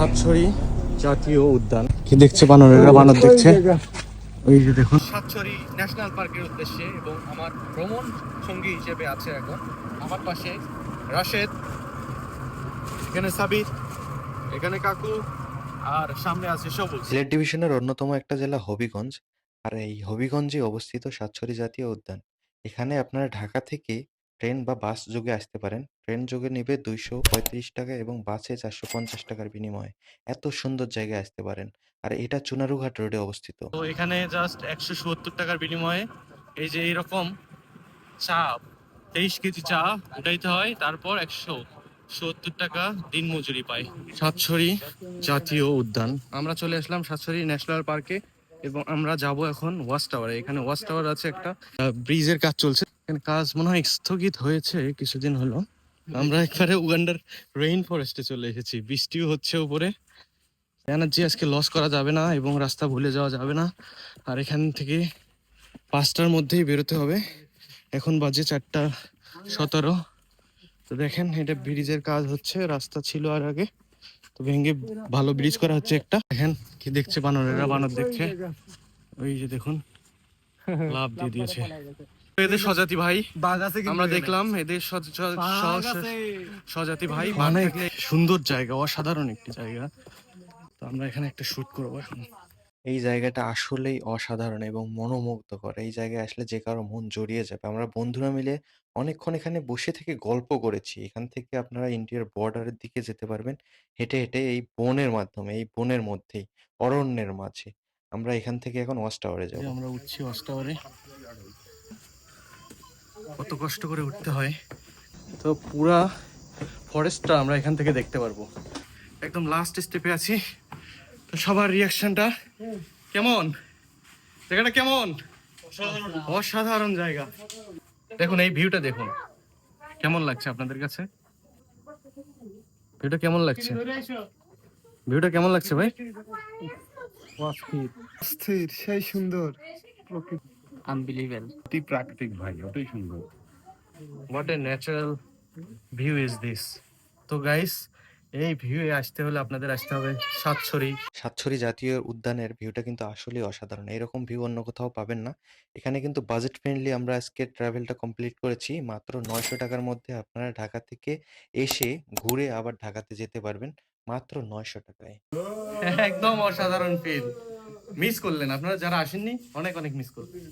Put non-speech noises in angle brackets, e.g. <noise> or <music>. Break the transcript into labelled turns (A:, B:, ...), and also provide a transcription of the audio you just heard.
A: সাতছড়ি জাতীয় উদ্যান। কি দেখছে বানরেরা বানর দেখছে। ওই যে দেখুন। সাতছড়ি ন্যাশনাল পার্কের উদ্দেশ্যে এবং আমার ভ্রমণ সঙ্গী হিসেবে আছে এখন। আমার পাশে রাশেদ এখানে সাবির এখানে কাকু আর সামনে আছে সবুজ।
B: সিলেট ডিভিশনের অন্যতম একটা জেলা হবিগঞ্জ। আর এই হবিগঞ্জে অবস্থিত সাতছড়ি জাতীয় উদ্যান। এখানে আপনারা ঢাকা থেকে ট্রেন বা বাস যোগে আসতে পারেন। ট্রেন যোগে নেবে দুইশো পঁয়ত্রিশ টাকা এবং বাসে চারশো পঞ্চাশ টাকার বিনিময়ে। এত সুন্দর জায়গায় আসতে পারেন। আর এটা চুনারুঘাট রোডে অবস্থিত।
A: তো এখানে জাস্ট একশো সত্তর টাকার বিনিময়ে এই যে এইরকম চা তেইশ কেজি চা উঠাইতে হয়। তারপর একশো সত্তর টাকা দিন মজুরি পাই সাতছড়ি জাতীয় উদ্যান। আমরা চলে আসলাম সাতছড়ি ন্যাশনাল পার্কে এবং আমরা যাব এখন ওয়াচ টাওয়ারে। এখানে ওয়াচ টাওয়ার আছে একটা। ব্রিজের কাজ চলছে। এখানে কাজ মনে হয় স্থগিত হয়েছে কিছুদিন হলো। আমরা একবারে উগান্ডার রেইন ফরেস্টে চলে এসেছি। বৃষ্টিও হচ্ছে উপরে। এনার্জি আজকে লস করা যাবে না এবং রাস্তা ভুলে যাওয়া যাবে না। আর এখান থেকে পাঁচটার মধ্যেই বেরোতে হবে। এখন বাজে চারটা সতেরো। তো দেখেন এটা ব্রিজের কাজ হচ্ছে। রাস্তা ছিল আর আগে। তো ভেঙে ভালো ব্রিজ করা হচ্ছে একটা। দেখেন কি দেখছে বানরেরা। বানর দেখছে। ওই যে দেখুন <laughs> লাভ দিয়ে দিয়েছে। এদের স্বজাতি ভাই আমরা দেখলাম এদের স্বজাতি ভাই মানে সুন্দর জায়গা অসাধারণ একটি জায়গা। তো আমরা এখানে একটা শুট করব এখন।
B: এই জায়গাটা আসলেই অসাধারণ এবং মনোমুগ্ধকর। এই জায়গায় আসলে যে কারও মন জড়িয়ে যাবে। আমরা বন্ধুরা মিলে অনেকক্ষণ এখানে বসে থেকে গল্প করেছি। এখান থেকে আপনারা ইন্ডিয়ার বর্ডারের দিকে যেতে পারবেন। হেঁটে হেঁটে এই বনের মাধ্যমে এই বনের মধ্যেই অরণ্যের মাঝে। আমরা এখান থেকে এখন ওয়াচ টাওয়ারে যাব।
A: আমরা উঠছি অস্টাওয়ারে কত কষ্ট করে উঠতে হয়। তো পুরা ফরেস্টটা আমরা এখান থেকে দেখতে পারব। একদম লাস্ট স্টেপে আছি। তো সবার রিয়াকশনটা কেমন? জায়গাটা কেমন? অসাধারণ জায়গা। দেখুন, এই ভিউটা দেখুন। কেমন লাগছে আপনাদের কাছে? ভিউটা কেমন লাগছে? ভিউটা কেমন লাগছে ভাই?
C: স্থির সেই সুন্দর।
D: আনবিলিভেবল
E: অতি প্রাকৃতিক ভাই ওটাই সুন্দর।
A: What a natural view is this তো গাইস এই ভিউ এ আসতে হলে আপনাদের আসতে হবে সাতছড়ি।
B: সাতছড়ি জাতীয় উদ্যানের ভিউটা কিন্তু আসলেই অসাধারণ। এরকম ভিউ অন্য কোথাও পাবেন না। এখানে কিন্তু বাজেট ফ্রেন্ডলি আমরা আজকে ট্রাভেলটা কমপ্লিট করেছি। মাত্র নয়শো টাকার মধ্যে আপনারা ঢাকা থেকে এসে ঘুরে আবার ঢাকাতে যেতে পারবেন। মাত্র নয়শো টাকায়।
A: একদম অসাধারণ ফিল মিস করলেন। আপনারা যারা আসেননি অনেক অনেক মিস করলেন